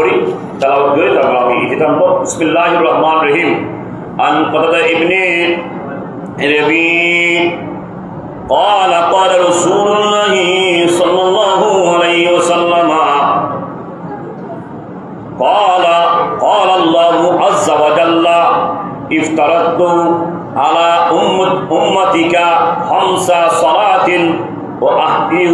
করি তালাওয়াত করে তারপর আমি ইতিতাম বিসমিল্লাহির রহমান রহিম আন কতাদা ইবনে রবি قال قال رسول الله صلى الله عليه وسلم قال قال الله عز وجل افترضت على أمة أمتك خمس صلاة وأحيي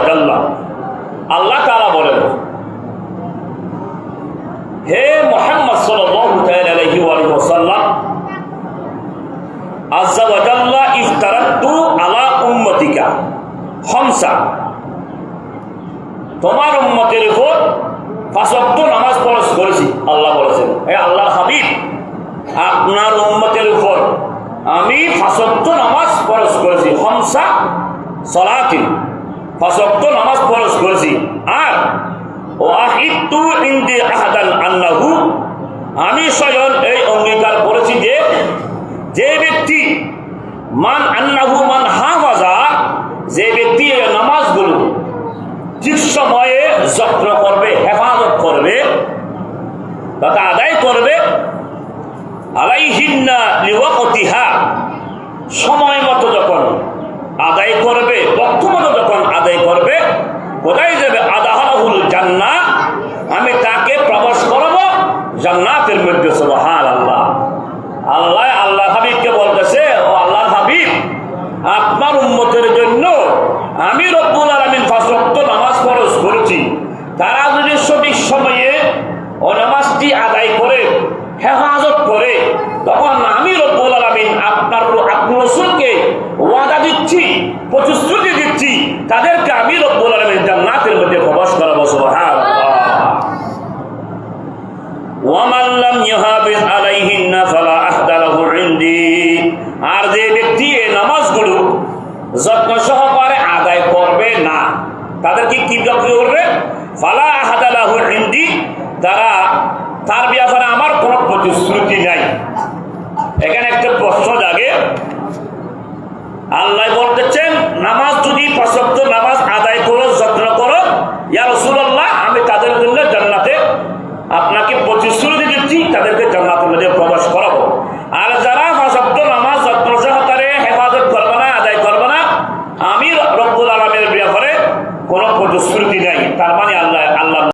আজাল্লা আল্লাহ তারা বলেন, হে মোহাম্মদ সাল্লাম আজ্জা ওয়াজাল্লা ইফতারাত্তু আলা উম্মতিকা হমসা তোমার উম্মতের উপর পাঁচক্ত নামাজ পরশ করেছি, আল্লাহ বলেছেন। হে আল্লাহ হাবিব, আপনার উম্মতের উপর আমি পাঁচক্ত নামাজ পরশ করেছি হমসা সলাতিন। আমি স্বয়ং এই অঙ্গীকার করেছি যে যে ব্যক্তি মান আন্নাহু মান হাফাজা, যে ব্যক্তি এই নামাজগুলো ঠিক সময়ে যত্ন করবে, হেফাজত করবে তথা আদায় করবে, আলাইহিন্না লিওয়াকতিহা, সময় মতো যখন আদায় করবে বক্ত মতো যখন আদায় করবে কোথায় যাবে আদাহাহুল জান্না আমি তাকে প্রবেশ করব জান্নাতের মধ্যে সুবহান আল্লাহ আল্লাহ আল্লাহ হাবিবকে বলতেছে, ও আল্লাহ হাবিব, আপনার উন্মতের জন্য আমি রব্বুল আলমিন ফাঁসক্ত নামাজ খরচ করেছি। তারা যদি সঠিক সময়ে ও নামাজটি আদায় করে, হেফাজত করে, তখন আমি রব্বুল আলমিন আপনার আপনার রসুলকে ওয়াদা দিচ্ছি, প্রতিশ্রুতি দিচ্ছি, তাদেরকে আমি রব্বুল আলমিন জান্নাতের মধ্যে প্রবেশ করাবো সুবহান লাম আলাইহিন্না ফালা আহদা লাহু ইনদি। আর যে ব্যক্তি এই নামাজগুলো যত্ন সহকারে আদায় করবে না, তাদেরকে কি করবে? ফালা আহাদা লাহু ইনদি, তারা, তার ব্যাপারে আমার কোনো প্রতিশ্রুতি নাই। এখানে একটা প্রশ্ন জাগে। আল্লাহ বলতেছেন, নামাজ যদি পছন্দ নামাজ আদায় করো যত্ন করো ইয়া রসুল্লাহ আমি তাদের জন্য জান্নাতে আপনাকে প্রতিশ্রুতি দিচ্ছি তাদেরকে জান্নাতের মধ্যে প্রবেশ করাবো আর যারা ফাঁসব্দ নামাজ যত্ন সহকারে হেফাজত করবে না আদায় করবে না আমি রব্বুল আলমের ব্যাপারে কোনো প্রতিশ্রুতি নাই। তার মানে আল্লাহ আল্লাহ